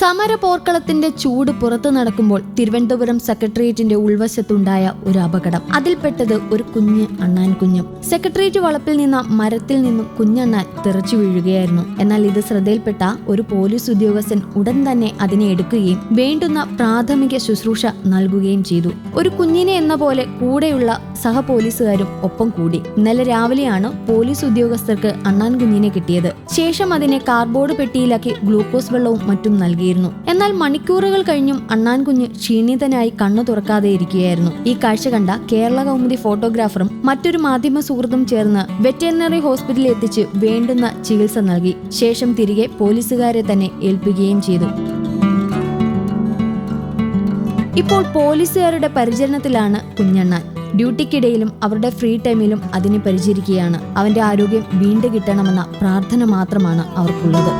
സമര പോർക്കളത്തിന്റെ ചൂട് പുറത്തു നടക്കുമ്പോൾ തിരുവനന്തപുരം സെക്രട്ടേറിയറ്റിന്റെ ഉൾവശത്തുണ്ടായ ഒരു അപകടം. അതിൽപ്പെട്ടത് ഒരു കുഞ്ഞ് അണ്ണാൻ കുഞ്ഞും. സെക്രട്ടേറിയറ്റ് വളപ്പിൽ നിന്ന മരത്തിൽ നിന്നും കുഞ്ഞണ്ണാൻ തെറിച്ചു വീഴുകയായിരുന്നു. എന്നാൽ ഇത് ശ്രദ്ധയിൽപ്പെട്ട ഒരു പോലീസ് ഉദ്യോഗസ്ഥൻ ഉടൻ തന്നെ അതിനെ എടുക്കുകയും വേണ്ടുന്ന പ്രാഥമിക ശുശ്രൂഷ നൽകുകയും ചെയ്തു. ഒരു കുഞ്ഞിനെ എന്ന പോലെ കൂടെയുള്ള സഹ പോലീസുകാരും ഒപ്പം കൂടി. ഇന്നലെ രാവിലെയാണ് പോലീസ് ഉദ്യോഗസ്ഥർക്ക് അണ്ണാൻ കുഞ്ഞിനെ കിട്ടിയത്. ശേഷം അതിനെ കാർഡ്ബോർഡ് പെട്ടിയിലാക്കി ഗ്ലൂക്കോസ് വെള്ളവും മറ്റും നൽകിയിരുന്നു. എന്നാൽ മണിക്കൂറുകൾ കഴിഞ്ഞും അണ്ണാൻ കുഞ്ഞ് ക്ഷീണിതനായി കണ്ണു തുറക്കാതെ ഇരിക്കുകയായിരുന്നു. ഈ കാഴ്ച കണ്ട കേരള കൗമുദി ഫോട്ടോഗ്രാഫറും മറ്റൊരു മാധ്യമ സുഹൃത്തും ചേർന്ന് വെറ്ററിനറി ഹോസ്പിറ്റലിൽ എത്തിച്ച് വേണ്ടുന്ന ചികിത്സ നൽകി. ശേഷം തിരികെ പോലീസുകാരെ തന്നെ ഏൽപ്പിക്കുകയും ചെയ്തു. ഇപ്പോൾ പോലീസുകാരുടെ പരിചരണത്തിലാണ് കുഞ്ഞണ്ണാൻ. ഡ്യൂട്ടിക്കിടയിലും അവരുടെ ഫ്രീ ടൈമിലും അതിനെ പരിചരിക്കുകയാണ്. അവന്റെ ആരോഗ്യം വീണ്ടും കിട്ടണമെന്ന പ്രാർത്ഥന മാത്രമാണ് അവർക്കുള്ളത്.